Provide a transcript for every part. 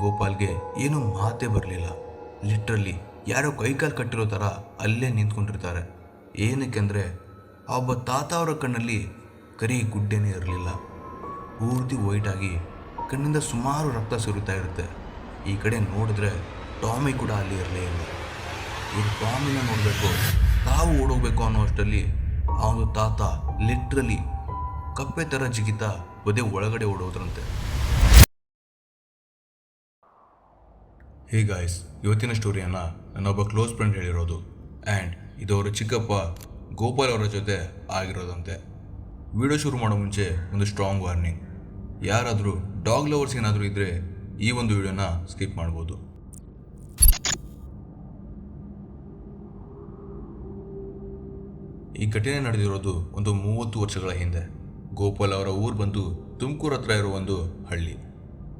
ಗೋಪಾಲ್ಗೆ ಏನೂ ಮಾತೇ ಬರಲಿಲ್ಲ. ಲಿಟ್ರಲ್ಲಿ ಯಾರೋ ಕೈಕಾಲು ಕಟ್ಟಿರೋ ಥರ ಅಲ್ಲೇ ನಿಂತ್ಕೊಂಡಿರ್ತಾರೆ. ಏನಕ್ಕೆಂದರೆ ಆ ಒಬ್ಬ ತಾತ ಅವರ ಕಣ್ಣಲ್ಲಿ ಕರಿ ಗುಡ್ಡೆನೇ ಇರಲಿಲ್ಲ. ಪೂರ್ತಿ ವೈಟಾಗಿ ಕಣ್ಣಿಂದ ಸುಮಾರು ರಕ್ತ ಸುರಿತಾ ಇರುತ್ತೆ. ಈ ಕಡೆ ನೋಡಿದ್ರೆ ಟಾಮಿ ಕೂಡ ಅಲ್ಲಿ ಇರಲೇ ಇಲ್ಲ. ಇವ್ರು ಟಾಮಿನ ನೋಡಬೇಕು, ತಾವು ಓಡೋಗ್ಬೇಕು ಅನ್ನೋ ಅಷ್ಟರಲ್ಲಿ ಒಂದು ತಾತ ಲಿಟ್ರಲಿ ಕಪ್ಪೆ ಥರ ಜಿಗಿತ ಒದೆ ಒಳಗಡೆ ಓಡೋದ್ರಂತೆ. ಹೇ ಗಾಯ್ಸ್ ಇವತ್ತಿನ ಸ್ಟೋರಿಯನ್ನು ನನ್ನೊಬ್ಬ ಕ್ಲೋಸ್ ಫ್ರೆಂಡ್ ಹೇಳಿರೋದು ಆ್ಯಂಡ್ ಇದು ಅವರ ಚಿಕ್ಕಪ್ಪ ಗೋಪಾಲ್ ಅವರ ಜೊತೆ ಆಗಿರೋದಂತೆ. ವಿಡಿಯೋ ಶುರು ಮಾಡೋ ಮುಂಚೆ ಒಂದು ಸ್ಟ್ರಾಂಗ್ ವಾರ್ನಿಂಗ್ ಯಾರಾದರೂ ಡಾಗ್ ಲವರ್ಸ್ ಏನಾದರೂ ಇದ್ದರೆ ಈ ಒಂದು ವಿಡಿಯೋನ ಸ್ಕಿಪ್ ಮಾಡ್ಬೋದು. ಈ ಘಟನೆ ನಡೆದಿರೋದು ಒಂದು ಮೂವತ್ತು ವರ್ಷಗಳ ಹಿಂದೆ. ಗೋಪಾಲ್ ಅವರ ಊರು ಬಂದು ತುಮಕೂರು ಹತ್ರ ಇರೋ ಒಂದು ಹಳ್ಳಿ.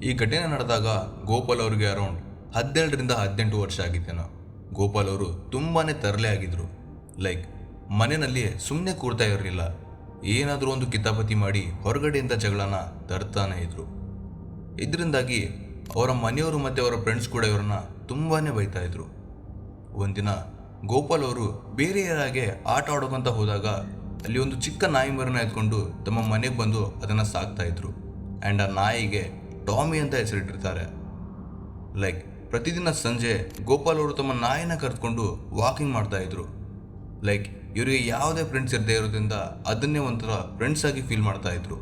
ಈ ಘಟನೆ ನಡೆದಾಗ ಗೋಪಾಲ್ ಅವರಿಗೆ ಅರೌಂಡ್ ಹದಿನೇಳರಿಂದ ಹದಿನೆಂಟು ವರ್ಷ ಆಗಿತ್ತೇನೋ ಗೋಪಾಲ್ ಅವರು ತುಂಬಾ ತರಲೆ ಆಗಿದ್ರು. ಲೈಕ್, ಮನೆಯಲ್ಲಿ ಸುಮ್ಮನೆ ಕೂರ್ತಾ ಇರಲಿಲ್ಲ. ಏನಾದರೂ ಒಂದು ಕಿತಾಪತಿ ಮಾಡಿ ಹೊರಗಡೆಯಿಂದ ಜಗಳನ ತರ್ತಾನೆ ಇದ್ರು. ಇದರಿಂದಾಗಿ ಅವರ ಮನೆಯವರು ಮತ್ತು ಅವರ ಫ್ರೆಂಡ್ಸ್ ಕೂಡ ಇವರನ್ನ ತುಂಬಾ ಬೈತಾ ಇದ್ರು. ಒಂದಿನ ಗೋಪಾಲ್ ಅವರು ಬೇರೆ ಯಾರಾಗೆ ಆಟ ಆಡೋಕಂತ ಹೋದಾಗ ಅಲ್ಲಿ ಒಂದು ಚಿಕ್ಕ ನಾಯಿ ಮರನ ಎತ್ಕೊಂಡು ತಮ್ಮ ಮನೆಗೆ ಬಂದು ಅದನ್ನು ಸಾಕ್ತಾ ಇದ್ರು. ಆ್ಯಂಡ್ ಆ ನಾಯಿಗೆ ಟಾಮಿ ಅಂತ ಹೆಸರಿಟ್ಟಿರ್ತಾರೆ. ಲೈಕ್ ಪ್ರತಿದಿನ ಸಂಜೆ ಗೋಪಾಲ್ ಅವರು ತಮ್ಮ ನಾಯಿನ ಕರೆದುಕೊಂಡು ವಾಕಿಂಗ್ ಮಾಡ್ತಾ ಇದ್ರು. ಲೈಕ್ ಇವರಿಗೆ ಯಾವುದೇ ಫ್ರೆಂಡ್ಸ್ ಇರದೇ ಇರೋದ್ರಿಂದ ಅದನ್ನೇ ಒಂಥರ ಫ್ರೆಂಡ್ಸ್ ಆಗಿ ಫೀಲ್ ಮಾಡ್ತಾ ಇದ್ರು.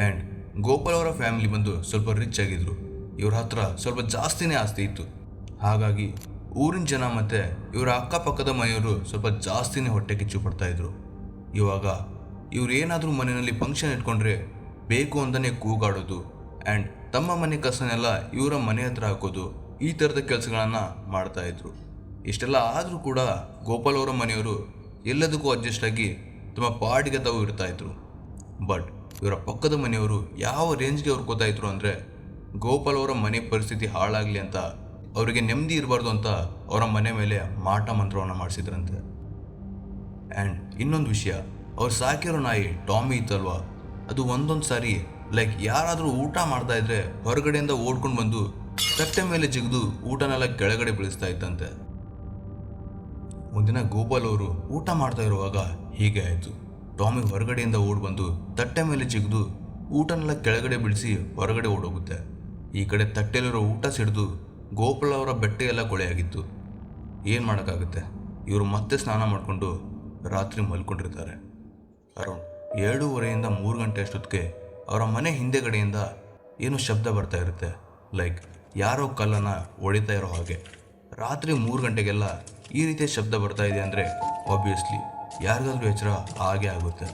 ಆ್ಯಂಡ್ ಗೋಪಾಲ್ ಅವರ ಫ್ಯಾಮಿಲಿ ಬಂದು ಸ್ವಲ್ಪ ರಿಚ್ ಆಗಿದ್ರು. ಇವ್ರ ಹತ್ರ ಸ್ವಲ್ಪ ಜಾಸ್ತಿನೇ ಆಸ್ತಿ ಇತ್ತು. ಹಾಗಾಗಿ ಊರಿನ ಜನ ಮತ್ತು ಇವರ ಅಕ್ಕಪಕ್ಕದ ಮನೆಯವರು ಸ್ವಲ್ಪ ಜಾಸ್ತಿನೇ ಹೊಟ್ಟೆ ಕಿಚ್ಚು ಪಡ್ತಾ ಇದ್ರು. ಇವಾಗ ಇವ್ರು ಏನಾದರೂ ಮನೆಯಲ್ಲಿ ಫಂಕ್ಷನ್ ಇಟ್ಕೊಂಡ್ರೆ ಬೇಕು ಅಂತಲೇ ಕೂಗಾಡೋದು. ಆ್ಯಂಡ್ ತಮ್ಮ ಮನೆ ಕಸನೆಲ್ಲ ಇವರ ಮನೆ ಹತ್ರ ಹಾಕೋದು ಈ ಥರದ ಕೆಲಸಗಳನ್ನು ಮಾಡ್ತಾ ಇದ್ರು. ಇಷ್ಟೆಲ್ಲ ಆದರೂ ಕೂಡ ಗೋಪಾಲ್ ಅವರ ಮನೆಯವರು ಎಲ್ಲದಕ್ಕೂ ಅಡ್ಜಸ್ಟ್ ಆಗಿ ತಮ್ಮ ಪಾಡಿಗೆ ತಾವು ಇರ್ತಾ ಇದ್ರು. ಬಟ್ ಇವರ ಪಕ್ಕದ ಮನೆಯವರು ಯಾವ ರೇಂಜ್ಗೆ ಅವ್ರು ಗೊತ್ತಾ ಇದ್ರು ಅಂದರೆ ಗೋಪಾಲ್ ಅವರ ಮನೆ ಪರಿಸ್ಥಿತಿ ಹಾಳಾಗಲಿ ಅಂತ ಅವರಿಗೆ ನೆಮ್ಮದಿ ಇರಬಾರ್ದು ಅಂತ ಅವರ ಮನೆ ಮೇಲೆ ಮಾಟ ಮಂತ್ರವನ್ನು ಮಾಡಿಸಿದ್ರಂತೆ. ಆ್ಯಂಡ್ ಇನ್ನೊಂದು ವಿಷಯ, ಅವ್ರು ಸಾಕಿರೋ ನಾಯಿ ಟಾಮಿ ಇತ್ತಲ್ವ? ಅದು ಒಂದೊಂದು ಸಾರಿ ಲೈಕ್ ಯಾರಾದರೂ ಊಟ ಮಾಡ್ತಾ ಇದ್ರೆ ಹೊರಗಡೆಯಿಂದ ಓಡ್ಕೊಂಡು ಬಂದು ತಟ್ಟೆ ಮೇಲೆ ಜಿಗಿದು ಊಟನೆಲ್ಲ ಕೆಳಗಡೆ ಬೀಳಿಸ್ತಾ ಇತ್ತಂತೆ ಒಂದಿನ ಗೋಪಾಲ್ ಅವರು ಊಟ ಮಾಡ್ತಾ ಇರುವಾಗ ಹೀಗೆ ಆಯಿತು. ಟಾಮಿ ಹೊರಗಡೆಯಿಂದ ಓಡ್ ಬಂದು ತಟ್ಟೆ ಮೇಲೆ ಜಿಗಿದು ಊಟನೆಲ್ಲ ಕೆಳಗಡೆ ಬೀಳಿಸಿ ಹೊರಗಡೆ ಓಡೋಗುತ್ತೆ. ಈ ಕಡೆ ತಟ್ಟೆಲಿರೋ ಊಟ ಸಿಡಿದು ಗೋಪಾಲ್ ಅವರ ಬೆಟ್ಟೆ ಎಲ್ಲ ಕೊಳೆಯಾಗಿತ್ತು. ಏನು ಮಾಡೋಕ್ಕಾಗುತ್ತೆ? ಇವರು ಮತ್ತೆ ಸ್ನಾನ ಮಾಡಿಕೊಂಡು ರಾತ್ರಿ ಮಲ್ಕೊಂಡಿರ್ತಾರೆ. ಅರೌಂಡ್ ಎರಡೂವರೆಯಿಂದ ಮೂರು ಗಂಟೆ ಅಷ್ಟೊತ್ತಿಗೆ ಅವರ ಮನೆ ಹಿಂದೆಗಡೆಯಿಂದ ಏನು ಶಬ್ದ ಬರ್ತಾ ಇರುತ್ತೆ. ಲೈಕ್ ಯಾರೋ ಕಲ್ಲನ್ನು ಹೊಡಿತಾ ಇರೋ ಹಾಗೆ. ರಾತ್ರಿ ಮೂರು ಗಂಟೆಗೆಲ್ಲ ಈ ರೀತಿಯ ಶಬ್ದ ಬರ್ತಾ ಇದೆ ಅಂದರೆ ಆಬ್ವಿಯಸ್ಲಿ ಯಾರಿಗಾದ್ರೂ ಎಚ್ಚರ ಹಾಗೆ ಆಗುತ್ತೆ.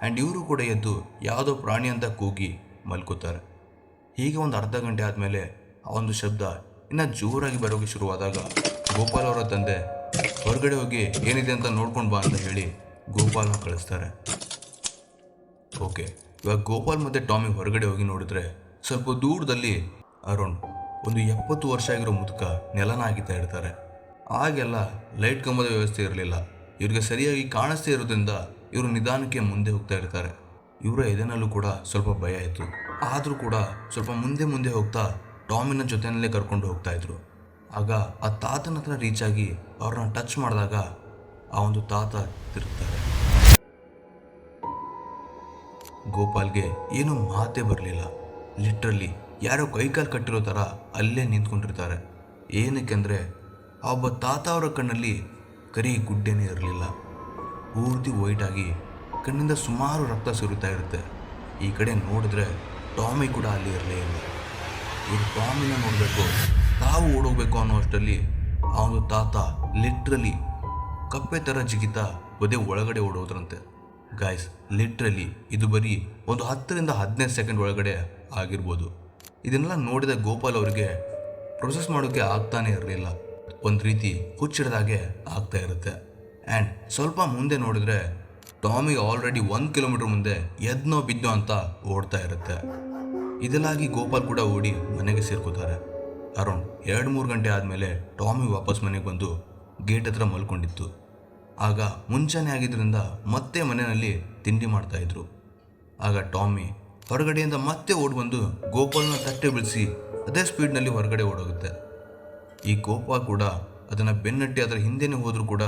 ಆ್ಯಂಡ್ ಇವರು ಕೂಡ ಎದ್ದು ಯಾವುದೋ ಪ್ರಾಣಿ ಅಂತ ಕೂಗಿ ಮಲ್ಕೋತಾರೆ. ಹೀಗೆ ಒಂದು ಅರ್ಧ ಗಂಟೆ ಆದಮೇಲೆ ಆ ಒಂದು ಶಬ್ದ ಇನ್ನು ಜೋರಾಗಿ ಬರೋಕ್ಕೆ ಶುರುವಾದಾಗ ಗೋಪಾಲ್ ಅವರ ತಂದೆ ಹೊರಗಡೆ ಹೋಗಿ ಏನಿದೆ ಅಂತ ನೋಡ್ಕೊಂಡು ಬಾ ಅಂತ ಹೇಳಿ ಗೋಪಾಲ್ನ ಕಳಿಸ್ತಾರೆ. ಓಕೆ ಇವಾಗ ಗೋಪಾಲ್ ಮತ್ತು ಟಾಮಿ ಹೊರಗಡೆ ಹೋಗಿ ನೋಡಿದ್ರೆ ಸ್ವಲ್ಪ ದೂರದಲ್ಲಿ ಅರುಣ್ ಒಂದು ಎಪ್ಪತ್ತು ವರ್ಷ ಆಗಿರೋ ಮುದುಕ ನೆಲನ ಹಾಕಿತಾ ಇರ್ತಾರೆ. ಆಗೆಲ್ಲ ಲೈಟ್ ಕಂಬದ ವ್ಯವಸ್ಥೆ ಇರಲಿಲ್ಲ. ಇವ್ರಿಗೆ ಸರಿಯಾಗಿ ಕಾಣಿಸ್ತೇ ಇರೋದ್ರಿಂದ ಇವರು ನಿಧಾನಕ್ಕೆ ಮುಂದೆ ಹೋಗ್ತಾ ಇರ್ತಾರೆ. ಇವರ ಎದೆನಲ್ಲೂ ಕೂಡ ಸ್ವಲ್ಪ ಭಯ ಇತ್ತು. ಆದರೂ ಕೂಡ ಸ್ವಲ್ಪ ಮುಂದೆ ಮುಂದೆ ಹೋಗ್ತಾ ಟಾಮಿನ ಜೊತೆಯಲ್ಲೇ ಕರ್ಕೊಂಡು ಹೋಗ್ತಾ ಇದ್ರು. ಆಗ ಆ ತಾತನ ಹತ್ರ ರೀಚ್ ಆಗಿ ಅವ್ರನ್ನ ಟಚ್ ಮಾಡಿದಾಗ ಆ ಒಂದು ತಾತ ತಿರುಗ್ತಾರೆ. ಗೋಪಾಲ್ಗೆ ಏನೂ ಮಾತೇ ಬರಲಿಲ್ಲ. ಲಿಟ್ರಲ್ಲಿ ಯಾರೋ ಕೈಕಾಲು ಕಟ್ಟಿರೋ ಥರ ಅಲ್ಲೇ ನಿಂತ್ಕೊಂಡಿರ್ತಾರೆ. ಏನಕ್ಕೆಂದರೆ ಆ ಒಬ್ಬ ತಾತ ಅವರ ಕಣ್ಣಲ್ಲಿ ಕರಿ ಗುಡ್ಡೆನೇ ಇರಲಿಲ್ಲ. ಪೂರ್ತಿ ವೈಟಾಗಿ ಕಣ್ಣಿಂದ ಸುಮಾರು ರಕ್ತ ಸುರಿತಾ ಇರುತ್ತೆ. ಈ ಕಡೆ ನೋಡಿದ್ರೆ ಟಾಮಿ ಕೂಡ ಅಲ್ಲಿ ಇರಲೇ ಇಲ್ಲ. ಇವ್ರು ಟಾಮಿನ ನೋಡಬೇಕು, ತಾವು ಓಡೋಗ್ಬೇಕು ಅನ್ನೋ ಅಷ್ಟರಲ್ಲಿ ಒಂದು ತಾತ ಲಿಟ್ರಲಿ ಕಪ್ಪೆ ಥರ ಜಿಗಿತ ಒದೆ ಒಳಗಡೆ ಓಡೋದ್ರಂತೆ. ಗಾಯ್ಸ್ ಲಿಟ್ರಲಿ ಇದು ಬರೀ ಒಂದು ಹತ್ತರಿಂದ ಹದಿನೈದು ಸೆಕೆಂಡ್ ಒಳಗಡೆ ಆಗಿರ್ಬೋದು. ಇದನ್ನೆಲ್ಲ ನೋಡಿದ ಗೋಪಾಲ್ ಅವರಿಗೆ ಪ್ರೊಸೆಸ್ ಮಾಡೋಕ್ಕೆ ಆಗ್ತಾನೆ ಇರಲಿಲ್ಲ. ಒಂದು ರೀತಿ ಹುಚ್ಚಿಡ್ದಾಗೆ ಆಗ್ತಾ ಇರುತ್ತೆ. ಆ್ಯಂಡ್ ಸ್ವಲ್ಪ ಮುಂದೆ ನೋಡಿದ್ರೆ ಟಾಮಿ ಆಲ್ರೆಡಿ ಒಂದು ಕಿಲೋಮೀಟರ್ ಮುಂದೆ ಎದ್ನೋ ಬಿದ್ದೋ ಅಂತ ಓಡ್ತಾ ಇರುತ್ತೆ. ಇದೆಲ್ಲಾಗಿ ಗೋಪಾಲ್ ಕೂಡ ಓಡಿ ಮನೆಗೆ ಸೇರ್ಕೋತಾರೆ. ಅರೌಂಡ್ ಎರಡು ಮೂರು ಗಂಟೆ ಆದಮೇಲೆ ಟಾಮಿ ವಾಪಸ್ ಮನೆಗೆ ಬಂದು ಗೇಟ್ ಹತ್ರ ಮಲ್ಕೊಂಡಿತ್ತು. ಆಗ ಮುಂಚಾನೆ ಆಗಿದ್ದರಿಂದ ಮತ್ತೆ ಮನೆಯಲ್ಲಿ ತಿಂಡಿ ಮಾಡ್ತಾ ಇದ್ರು. ಆಗ ಟಾಮಿ ಹೊರಗಡೆಯಿಂದ ಮತ್ತೆ ಓಡಿ ಬಂದು ಗೋಪಾಲ್ನ ತಟ್ಟೆ ಬಿಡಿಸಿ ಅದೇ ಸ್ಪೀಡ್ನಲ್ಲಿ ಹೊರಗಡೆ ಓಡೋಗುತ್ತೆ. ಈ ಗೋಪಾಲ್ ಕೂಡ ಅದನ್ನು ಬೆನ್ನಟ್ಟಿ ಅದರ ಹಿಂದೆನೇ ಹೋದರೂ ಕೂಡ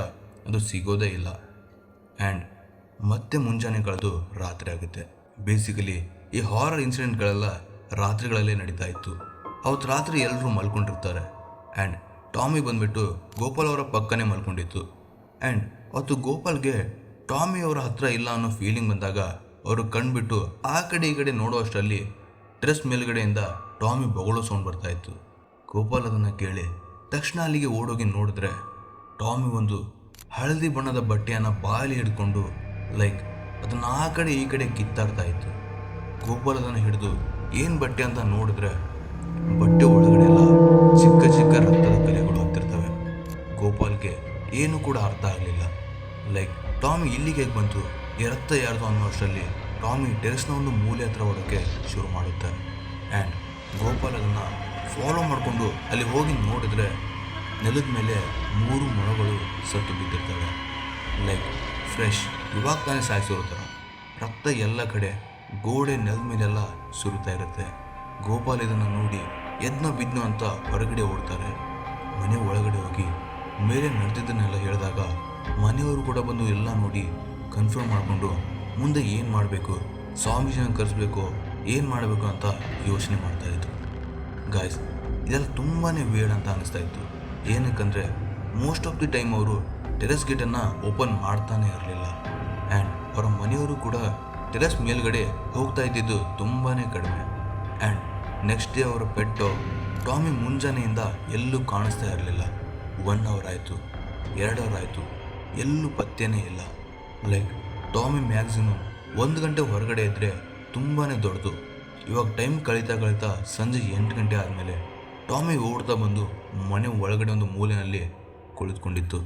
ಅದು ಸಿಗೋದೇ ಇಲ್ಲ. ಆ್ಯಂಡ್ ಮತ್ತೆ ಮುಂಜಾನೆ ಕಳೆದು ರಾತ್ರಿ ಆಗುತ್ತೆ. ಬೇಸಿಕಲಿ ಈ ಹಾರರ್ ಇನ್ಸಿಡೆಂಟ್ಗಳೆಲ್ಲ ರಾತ್ರಿಗಳಲ್ಲೇ ನಡೀತಾ ಇತ್ತು. ಅವತ್ತು ರಾತ್ರಿ ಎಲ್ಲರೂ ಮಲ್ಕೊಂಡಿರ್ತಾರೆ. ಆ್ಯಂಡ್ ಟಾಮಿ ಬಂದುಬಿಟ್ಟು ಗೋಪಾಲ್ ಅವರ ಪಕ್ಕನೇ ಮಲ್ಕೊಂಡಿತ್ತು. ಆ್ಯಂಡ್ ಅವತ್ತು ಗೋಪಾಲ್ಗೆ ಟಾಮಿ ಅವರ ಹತ್ರ ಇಲ್ಲ ಅನ್ನೋ ಫೀಲಿಂಗ್ ಬಂದಾಗ ಅವರು ಕಣ್ಬಿಟ್ಟು ಆ ಕಡೆ ಈ ಕಡೆ ನೋಡುವಷ್ಟರಲ್ಲಿ ಡ್ರೆಸ್ ಮೇಲ್ಗಡೆಯಿಂದ ಟಾಮಿ ಬೊಗಳೋ ಸೌಂಡ್ ಬರ್ತಾ ಇತ್ತು. ಗೋಪಾಲ್ ಅದನ್ನು ಕೇಳಿ ತಕ್ಷಣ ಅಲ್ಲಿಗೆ ಓಡೋಗಿ ನೋಡಿದ್ರೆ ಟಾಮಿ ಒಂದು ಹಳದಿ ಬಣ್ಣದ ಬಟ್ಟೆಯನ್ನು ಬಾಯಲ್ಲಿ ಹಿಡ್ಕೊಂಡು ಲೈಕ್ ಅದನ್ನು ಆ ಕಡೆ ಈ ಕಡೆ ಕಿತ್ತಾಡ್ತಾ ಇತ್ತು. ಗೋಪಾಲ್ ಅದನ್ನು ಹಿಡಿದು ಏನು ಬಟ್ಟೆ ಅಂತ ನೋಡಿದ್ರೆ ಬಟ್ಟೆ ಒಳಗಡೆ ಎಲ್ಲ ಚಿಕ್ಕ ಚಿಕ್ಕ ರಕ್ತದ ಕಲೆಗಳು ಹತ್ತಿರ್ತವೆ. ಗೋಪಾಲ್ಗೆ ಏನು ಕೂಡ ಅರ್ಥ ಆಗಲಿಲ್ಲ. ಲೈಕ್ ಟಾಮಿ ಇಲ್ಲಿಗೆ ಬಂತು? ಈ ರಕ್ತ ಯಾರ್ದು ಅನ್ನೋ ಅಷ್ಟರಲ್ಲಿ ಟಾಮಿ ಟೆರೆಸ್ನ ಒಂದು ಮೂಲೆ ಹತ್ರ ಓಡೋಕ್ಕೆ ಶುರು ಮಾಡುತ್ತೆ ಆ್ಯಂಡ್ ಗೋಪಾಲ್ ಅದನ್ನು ಫಾಲೋ ಮಾಡಿಕೊಂಡು ಅಲ್ಲಿ ಹೋಗಿ ನೋಡಿದ್ರೆ ನೆಲದ ಮೇಲೆ ಮೂರು ಮೊಳಗಳು ಸತ್ತು ಬಿದ್ದಿರ್ತವೆ. ಲೈಕ್ ಫ್ರೆಶ್ ಇವಾಗ ತಾನೇ ಸಾಯಿಸಿರೋ ರಕ್ತ ಎಲ್ಲ ಕಡೆ ಗೋಡೆ ನೆಲದ ಮೇಲೆಲ್ಲ ಸುರಿತಾ ಇರುತ್ತೆ. ಗೋಪಾಲ್ ಇದನ್ನು ನೋಡಿ ಎದ್ನೋ ಬಿದ್ನೋ ಅಂತ ಹೊರಗಡೆ ಓಡ್ತಾರೆ. ಮನೆ ಒಳಗಡೆ ಹೋಗಿ ಮೇಲೆ ನಡೆದಿದ್ದನ್ನೆಲ್ಲ ಹೇಳಿದಾಗ ಮನೆಯವರು ಕೂಡ ಬಂದು ಎಲ್ಲ ನೋಡಿ ಕನ್ಫರ್ಮ್ ಮಾಡಿಕೊಂಡು ಮುಂದೆ ಏನು ಮಾಡಬೇಕು, ಸ್ವಾಮೀಜಿನ ಕರೆಸ್ಬೇಕು, ಏನು ಮಾಡಬೇಕು ಅಂತ ಯೋಚನೆ ಮಾಡ್ತಾ ಇತ್ತು ಗಾಯ್ಸ್ ಇದೆಲ್ಲ ತುಂಬಾ ವೇಡ್ ಅಂತ ಅನ್ನಿಸ್ತಾ ಇತ್ತು. ಏನಕ್ಕಂದರೆ ಮೋಸ್ಟ್ ಆಫ್ ದಿ ಟೈಮ್ ಅವರು ಟೆರೆಸ್ ಗೇಟನ್ನು ಓಪನ್ ಮಾಡ್ತಾನೆ ಇರಲಿಲ್ಲ. ಆ್ಯಂಡ್ ಅವರ ಮನೆಯವರು ಕೂಡ ಟೆರೆಸ್ ಮೇಲ್ಗಡೆ ಹೋಗ್ತಾ ಇದ್ದಿದ್ದು ತುಂಬಾ ಕಡಿಮೆ. ಆ್ಯಂಡ್ ನೆಕ್ಸ್ಟ್ ಡೇ ಅವರ ಪೆಟ್ಟು ಟಾಮಿ ಮುಂಜಾನೆಯಿಂದ ಎಲ್ಲೂ ಕಾಣಿಸ್ತಾ ಇರಲಿಲ್ಲ. ಒನ್ ಅವರ್ ಆಯಿತು ಎರಡು ಅವರ್ ಆಯಿತು ಎಲ್ಲೂ ಪತ್ತೆನೇ ಇಲ್ಲ. ಲೈಕ್ ಟಾಮಿ ಮ್ಯಾಗ್ಝಿಮಮ್ ಒಂದು ಗಂಟೆ ಹೊರಗಡೆ ಇದ್ದರೆ ತುಂಬಾ ದೊಡ್ಡದು. ಇವಾಗ ಟೈಮ್ ಕಳೀತಾ ಕಳೀತಾ ಸಂಜೆ ಎಂಟು ಗಂಟೆ ಆದಮೇಲೆ ಟಾಮಿ ಓಡ್ತಾ ಬಂದು ಮನೆ ಒಳಗಡೆ ಒಂದು ಮೂಲೆಯಲ್ಲಿ ಕುಳಿತುಕೊಂಡಿತ್ತು.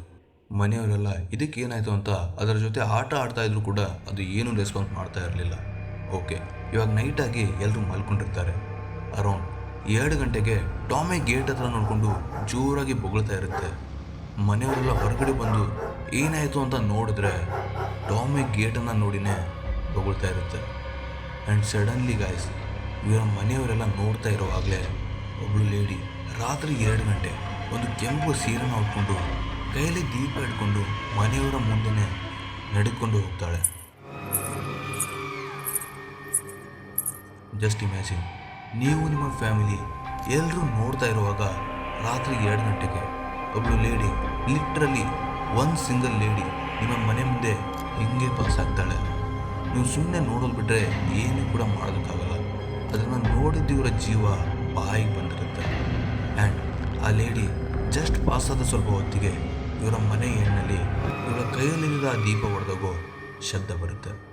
ಮನೆಯವರೆಲ್ಲ ಇದಕ್ಕೆ ಏನಾಯಿತು ಅಂತ ಅದರ ಜೊತೆ ಆಟ ಆಡ್ತಾ ಇದ್ರು ಕೂಡ ಅದು ಏನೂ ರೆಸ್ಪಾನ್ಸ್ ಮಾಡ್ತಾ ಇರಲಿಲ್ಲ. ಓಕೆ ಇವಾಗ ನೈಟಾಗಿ ಎಲ್ಲರೂ ಮಲ್ಕೊಂಡಿರ್ತಾರೆ. ಅರೌಂಡ್ ಎರಡು ಗಂಟೆಗೆ ಟಾಮಿ ಗೇಟ್ ಹತ್ರ ನೋಡಿಕೊಂಡು ಜೋರಾಗಿ ಬೊಗಳ್ತಾ ಇರುತ್ತೆ. ಮನೆಯವರೆಲ್ಲ ಹೊರಗಡೆ ಬಂದು ಏನಾಯಿತು ಅಂತ ನೋಡಿದ್ರೆ ಟಾಮಿ ಗೇಟನ್ನು ನೋಡಿನೇ ಬೊಗಳ್ತಾ ಇರುತ್ತೆ. ಆ್ಯಂಡ್ ಸಡನ್ಲಿ ಗಾಯ್ಸ್ ಇವರ ಮನೆಯವರೆಲ್ಲ ನೋಡ್ತಾ ಇರೋವಾಗಲೇ ಒಬ್ಬಳು ಲೇಡಿ ರಾತ್ರಿ ಎರಡು ಗಂಟೆ ಒಂದು ಕೆಂಪು ಸೀರೆನ ಉಟ್ಕೊಂಡು ಕೈಯಲ್ಲಿ ದೀಪ ಹಿಡ್ಕೊಂಡು ಮನೆಯವರ ಮುಂದೆನೇ ನಡೆದುಕೊಂಡು ಹೋಗ್ತಾಳೆ. ಜಸ್ಟ್ ಇಮ್ಯಾಜಿನ್ ನೀವು ನಿಮ್ಮ ಫ್ಯಾಮಿಲಿ ಎಲ್ಲರೂ ನೋಡ್ತಾ ಇರುವಾಗ ರಾತ್ರಿ ಎರಡು ಗಂಟೆಗೆ ಒಬ್ಬಳು ಲೇಡಿ ಲಿಟ್ರಲಿ ಒಂದು ಸಿಂಗಲ್ ಲೇಡಿ ನಿಮ್ಮ ಮನೆ ಮುಂದೆ ಹಿಂಗೆ ಪಾಸ್ ಆಗ್ತಾಳೆ? ನೀವು ಸುಮ್ಮನೆ ನೋಡೋದು ಬಿಟ್ಟರೆ ಏನೂ ಕೂಡ ಮಾಡೋದಕ್ಕಾಗಲ್ಲ. ಅದನ್ನು ನೋಡಿದ್ದು ಇವರ ಜೀವ ಬಾಯಿಗೆ ಬಂದಿರುತ್ತೆ. ಆ್ಯಂಡ್ ಆ ಲೇಡಿ ಜಸ್ಟ್ ಪಾಸ್ ಆದ ಸ್ವಲ್ಪ ಹೊತ್ತಿಗೆ ಇವರ ಮನೆ ಹೆಣ್ಣಲ್ಲಿ ಇವರ ಕೈಯಲ್ಲಿದ್ದ ದೀಪ ಹೊಡೆದಾಗೋ ಶಬ್ದ ಬರುತ್ತೆ.